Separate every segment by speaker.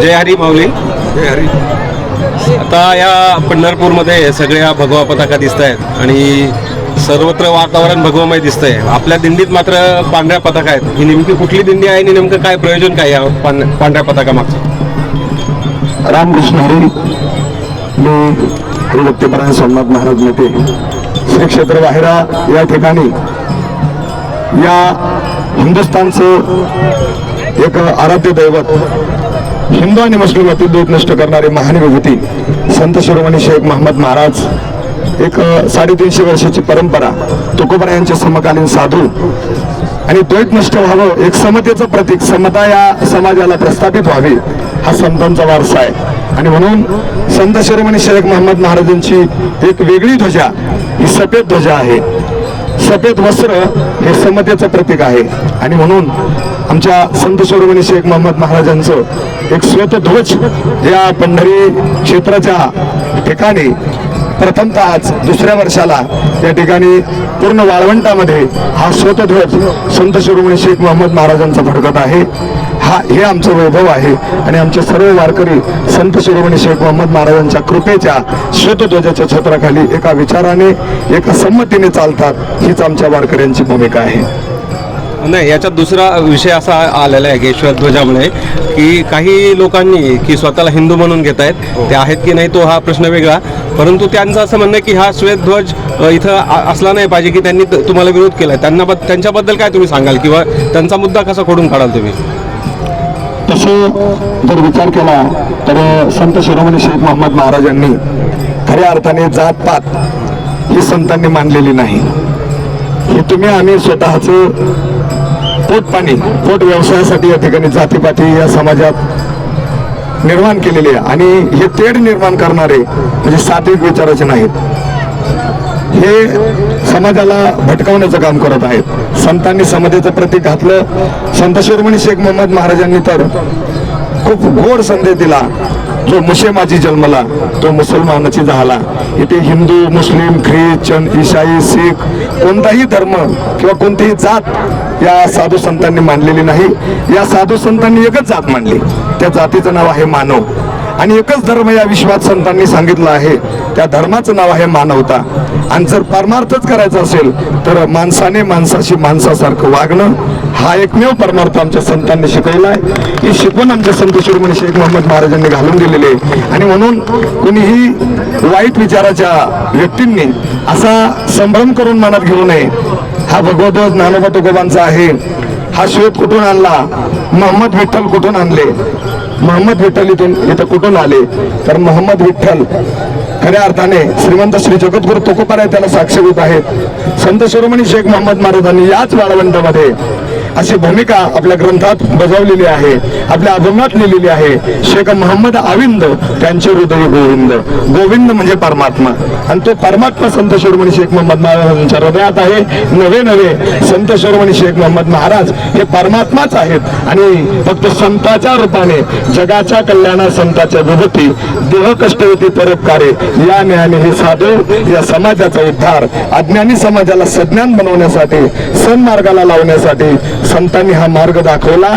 Speaker 1: जय हरी माऊली. जय हरी. आता या पंढरपूरमध्ये सगळ्या भगवा पताका दिसत आहेत आणि सर्वत्र वातावरण भगवमय दिसतंय. आपल्या दिंडीत मात्र पांढऱ्या पताका आहेत. ही नेमकी कुठली दिंडी आहे आणि नेमकं काय प्रयोजन काय या पांढऱ्या पताका मागचं?
Speaker 2: रामकृष्ण हरी. मी हरिभक्तीपरायण सोमनाथ महाराज नेते श्री क्षेत्र वाहिरा या ठिकाणी या हिंदुस्थानचं एक आराध्य दैवत हिंदू आणि मुस्लिम अति नष्ट करणारे महान विभूती संत शिरोमणी शेख महम्मद महाराज एक साडेतीनशे वर्षाची परंपरा तुकोबरा यांचे समकालीन साधू आणि द्वैत नष्ट व्हावं एक समतेचं प्रतीक समता या समाजाला प्रस्थापित व्हावी हा संतांचा वारसा आहे. आणि म्हणून संत शिरोमणी शेख महम्मद महाराजांची एक वेगळी ध्वजा ही सफेद ध्वजा आहे. सफेद वस्त्र हे समतेचं प्रतीक आहे. आणि म्हणून आमच्या संत शिरोमणी शेख महम्मद महाराजांचं एक श्वेतध्वज या पंढरी क्षेत्राच्या ठिकाणी प्रथमतःच आज दुसऱ्या वर्षाला या ठिकाणी पूर्ण वाळवंटामध्ये हा श्वेतध्वज संत शिरोमणी शेख महम्मद महाराजांचा फडकत आहे. हा हे आमचं वैभव आहे. आणि आमचे सर्व वारकरी संत शिरोमणी शेख महम्मद महाराजांच्या कृपेच्या श्वेतध्वजाच्या छत्राखाली एका विचाराने एका संमतीने चालतात. हीच आमच्या वारकऱ्यांची भूमिका आहे.
Speaker 1: नाही याच्यात दुसरा विषय असा आलेला आहे केशवर ध्वजामुळे की काही लोकांनी की स्वतःला हिंदू म्हणून घेत आहेत ते आहेत की नाही तो हा प्रश्न वेगळा. परंतु त्यांचं असं म्हणणं की हा श्वेतध्वज इथं असला नाही पाहिजे की त्यांनी तुम्हाला विरोध केला त्यांना बद- त्यांच्याबद्दल काय तुम्ही सांगाल? किंवा त्यांचा मुद्दा कसा खोडून काढाल तुम्ही?
Speaker 2: तसं जर विचार केला तर संत शिरोमणी शेख महम्मद महाराजांनी खऱ्या अर्थाने जात पात ही संतांनी मानलेली नाही. हे तुम्ही आम्ही स्वतःचं पोटपाणी पोट व्यवसायासाठी या ठिकाणी जातीपाती या समाजात निर्माण केलेले आहे. आणि हे तेढ निर्माण करणारे म्हणजे सात्विक विचाराचे नाहीत. हे समाजाला भटकावण्याचं काम करत आहेत. संतांनी समतेचं प्रतीक घातलं. संत शिरोमणी शेख मोहम्मद महाराजांनी तर खूप गोड संदेश दिला. जो मुशे जन्मला तो मुसलमानाची झाला. इथे हिंदू मुस्लिम ख्रिश्चन ईसाई शीख कोणताही धर्म किंवा कोणतीही जात या साधू संतांनी मानलेली नाही. या साधू संतांनी एकच जात मानली. त्या जातीचं नाव आहे मानव. आणि एकच धर्म या विश्वात संतांनी सांगितलं आहे. त्या धर्माचं नाव आहे मानवता. आणि जर परमार्थच करायचा असेल तर माणसाने माणसाशी माणसासारखं वागणं हा एकमेव परमार्थ आमच्या संतांनी शिकवला आहे. ही शिकवण आमच्या संत शिरोमणी शेख मोहम्मद महाराजांनी घालून दिलेली आहे. आणि म्हणून कुणीही वाईट विचाराच्या व्यक्तींनी असा संभ्रम करून मनात घेऊ नये. हा भगवद्वत नानोबा तुकोबांचा आहे. हा श्वेत कुठून आणला? मोहम्मद विठ्ठल कुठून आणले? मोहम्मद विठ्ठल इथून इथं कुठून आले? तर मोहम्मद विठ्ठल खऱ्या अर्थाने श्रीमंत श्री जगद्गुरु तुकोबाराय त्याला साक्षीभूत आहेत. संत शिरोमणी शेख मोहम्मद महाराजांनी याच वाळवंटामध्ये अशी भूमिका आपल्या ग्रंथात बजावलेली आहे आपल्या अभंगात लिहिलेली आहे. शेख मोहम्मद आविंद त्यांचे हृदय गोविंद. गोविंद म्हणजे परमात्मा. आणि तो परमात्मा संत शिरोमणी शेख मोहम्मद महाराजांच्या हृदयात आहे. नवे नवे संत शिरोमणी शेख मोहम्मद महाराज हे परमात्माच आहेत. आणि फक्त संताच्या रूपाने जगाच्या कल्याणा संताच्या विभूती देह कष्ट होती परोपकारे या न्यायाने हे साधव या समाजाचा उद्धार अज्ञानी समाजाला सज्ञान बनवण्यासाठी सन्मार्गाला लावण्यासाठी संतांनी हा मार्ग दाखवला.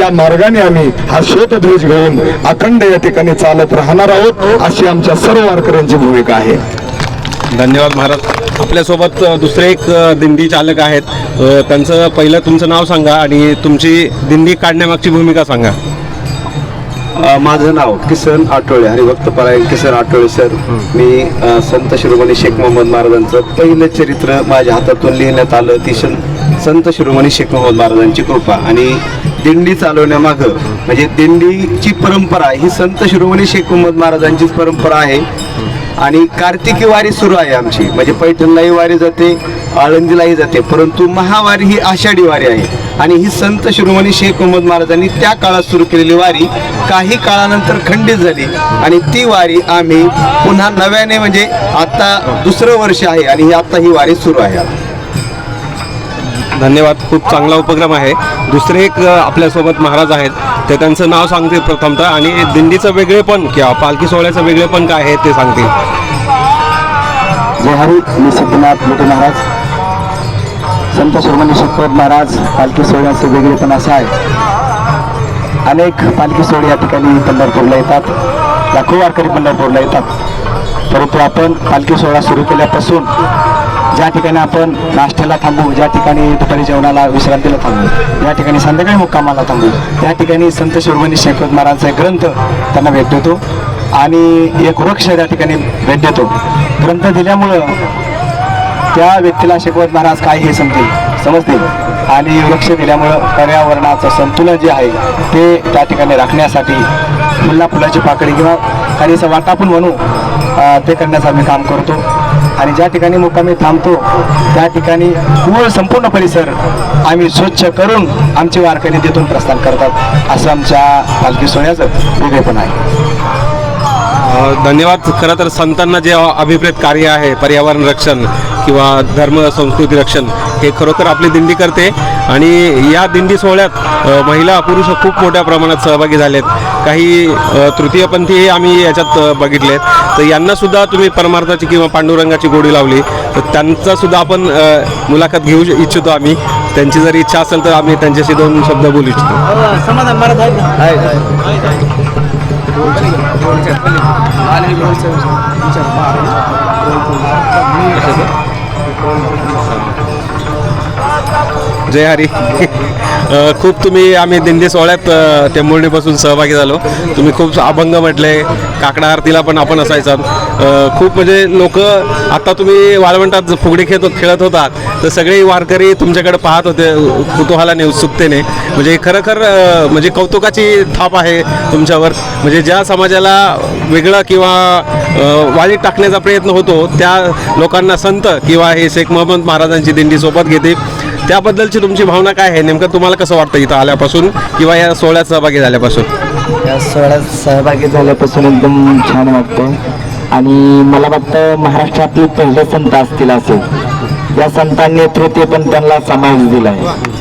Speaker 2: या मार्गाने आम्ही हा श्वेतध्वज घेऊन अखंड या ठिकाणी चालत राहणार आहोत अशी आमच्या सर्व वारकऱ्यांची भूमिका आहे.
Speaker 1: धन्यवाद महाराज. आपल्यासोबत दुसरे एक दिंडी चालक आहेत. त्यांचं पहिलं तुमचं नाव सांगा आणि तुमची दिंडी काढण्यामागची भूमिका सांगा.
Speaker 3: माझं नाव किसन आठवळे हरिभक्त परायण किसन आठवळे सर. मी संत शिरोमणी शेख मोहम्मद महाराजांचं पहिलं चरित्र माझ्या हातातून लिहिण्यात आलं. ती संत शिरोमणी शेख मोहम्मद महाराजांची कृपा आणि दिंडी चालवण्यामागं म्हणजे दिंडीची परंपरा ही संत शिरोमणी शेख मोहम्मद महाराजांचीच परंपरा आहे. आणि कार्तिकी वारी सुरू आहे आमची. म्हणजे पैठणलाही वारी जाते आळंदीलाही जाते परंतु महावारी ही आषाढी वारी आहे. आणि ही संत शिरोमणी शेख मोहम्मद महाराजांनी त्या काळात सुरू केलेली वारी काही काळानंतर खंडित झाली. आणि ती वारी आम्ही पुन्हा नव्याने म्हणजे आता दुसरं वर्ष आहे आणि ही आता ही वारी सुरू आहे.
Speaker 1: धन्यवाद. खूप चांगला उपक्रम आहे. दुसरे एक आपल्यासोबत महाराज आहेत. ते त्यांचं नाव सांगतील प्रथमतः आणि दिंडीचं वेगळेपण किंवा पालखी सोहळ्याचं वेगळेपण काय आहे ते सांगतील.
Speaker 2: जय हरी मी सिद्धनाथ मोठे महाराज.
Speaker 4: संत शिरोमणी शेखवत महाराज पालखी सोहळ्याचं वेगळेपण असं आहे. अनेक पालखी सोहळे या ठिकाणी पंढरपूरला येतात. लाखो वारकरी पंढरपूरला येतात. परंतु आपण पालखी सोहळा सुरू केल्यापासून ज्या ठिकाणी आपण नाश्त्याला थांबू ज्या ठिकाणी दुपारी जेवणाला विश्रांतीला थांबू या ठिकाणी संध्याकाळी मुक्कामाला थांबू त्या ठिकाणी संत शिरोमणी शेखवत महाराजांचा ग्रंथ त्यांना भेट देतो आणि एक वृक्ष त्या ठिकाणी भेट देतो. ग्रंथ दिल्यामुळं त्या व्यक्तीला शेखवत महाराज काय हे समजेल समजतील आणि वृक्ष दिल्यामुळं पर्यावरणाचं संतुलन जे आहे ते त्या ठिकाणी राखण्यासाठी फुला फुलाची पाकळी किंवा काही असं वाटापून म्हणू ते करण्याचं आम्ही काम करतो. आणि ज्या ठिकाणी मुक्कामी थांबतो त्या ठिकाणी मूळ संपूर्ण परिसर आम्ही स्वच्छ करून आमचे वारकरी तिथून प्रस्थान करतात. असं आमच्या पालखी सोहळ्याचं वेगळेपण आहे.
Speaker 1: धन्यवाद. खरं तर संतांना जे अभिप्रेत कार्य आहे पर्यावरण रक्षण किंवा धर्म संस्कृती रक्षण हे खरोखर आपली दिंडी करते. आणि या दिंडी सोहळ्यात महिला पुरुष खूप मोठ्या प्रमाणात सहभागी झालेत. काही तृतीयपंथीही आम्ही याच्यात अ, बघितलेत. तर यांना सुद्धा तुम्ही परमार्थाची किंवा पांडुरंगाची गोडी लावली. तर त्यांचा सुद्धा आपण मुलाखत घेऊ इच्छितो आम्ही. त्यांची जर इच्छा असेल तर आम्ही त्यांच्याशी दोन शब्द बोलू इच्छितो. जय हरी. खूप तुम्ही आम्ही दिंडी सोहळ्यात टेंबुर्णीपासून सहभागी झालो. तुम्ही खूप अभंग म्हटले काकडा आरतीला पण आपण असायचं. खूप म्हणजे लोक आता तुम्ही वाळवंटात फुगडी खेळत खेळत होतात तर सगळे वारकरी तुमच्याकडे पाहत होते कुतूहलाने उत्सुकतेने म्हणजे खरोखर म्हणजे कौतुकाची थाप आहे तुमच्यावर. म्हणजे ज्या समाजाला वेगळं किंवा अ, वाळीत टाकण्याचा प्रयत्न होतो त्या लोकांना संत किंवा हे शेख मोहम्मद महाराजांची दिंडी सोबत घेते. त्याबद्दलची तुमची भावना काय आहे? नेमकं तुम्हाला कसं वाटतं इथं आल्यापासून किंवा या सोहळ्यात सहभागी झाल्यापासून?
Speaker 4: या सोहळ्यात सहभागी झाल्यापासून एकदम छान वाटतं आणि मला वाटतं महाराष्ट्रातील पहिले संत असतील असे. या संतांनी तृतीय पण त्यांना समावेश दिला आहे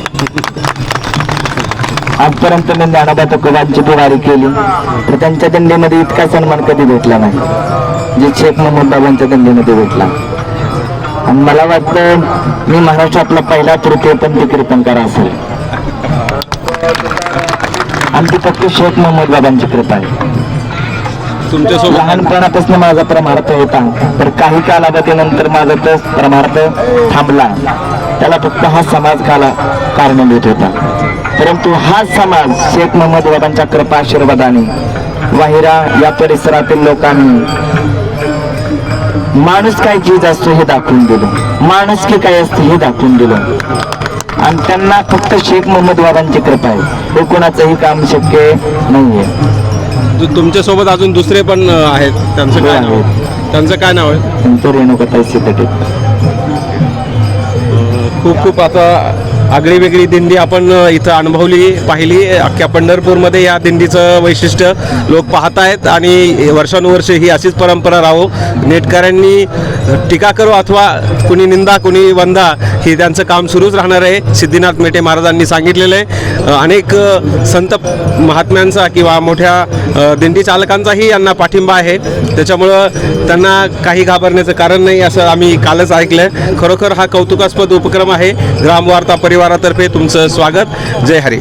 Speaker 4: आजपर्यंत मी ज्ञानोबा तुकोबांची वारी केली. तर त्यांच्या दिंडीमध्ये इतका सन्मान कधी भेटला नाही. जे शेख मोहम्मद बाबांच्या दिंडीमध्ये भेटला. आणि मला वाटतं मी महाराष्ट्रातला पहिला तृतीयपंथी कीर्तनकार असेल. आणि ती फक्त शेख मोहम्मद बाबांची कृपा आहे.
Speaker 1: तुमच्यासोबत
Speaker 4: लहानपणापासून माझा परमार्थ होता तर काही कालावधीनंतर माझा तो परमार्थ थांबला. त्याला फक्त हा समाज काला कारणीभूत होता. परंतु हा समाज शेख मोहम्मद बाबांच्या कृपा आशीर्वादाने वाहिरा या परिसरातील लोकांनी माणूस काय चीज असतो हे दाखवून दिलं. माणूस की काय असते हे दाखवून दिलं. आणि त्यांना फक्त शेख मोहम्मद बाबांची कृपा आहे. हे कोणाचंही काम शक्य नाहीये.
Speaker 1: तुमच्यासोबत अजून दुसरे पण आहेत. त्यांचं काय नाव? आहे? त्यांचं काय नाव आहे?
Speaker 4: त्यांचं रेणुकताई सिद्धटे
Speaker 1: खूप खूप आता आगळी वेगळी दिंडी आपण इथं अनुभवली पाहिली. अख्ख्या पंढरपूरमध्ये या दिंडीचं वैशिष्ट्य लोक पाहत आहेत आणि वर्षानुवर्षे ही अशीच परंपरा राहो. नेटकऱ्यांनी टीका करू अथवा कुणी निंदा कुणी वंदा हे त्यांचं काम सुरूच राहणार आहे. सिद्धिनाथ मेटे महाराजांनी सांगितलेलं आहे. अनेक संत महात्म्यांचा किंवा मोठ्या दिंडी चालकांचाही यांना पाठिंबा आहे. त्याच्यामुळं त्यांना काही घाबरण्याचं कारण नाही असं आम्ही कालच ऐकलं खरोखर हा कौतुकास्पद उपक्रम आहे. ग्रामवार्ता परिवारातर्फे तुमचं स्वागत. जय हरी.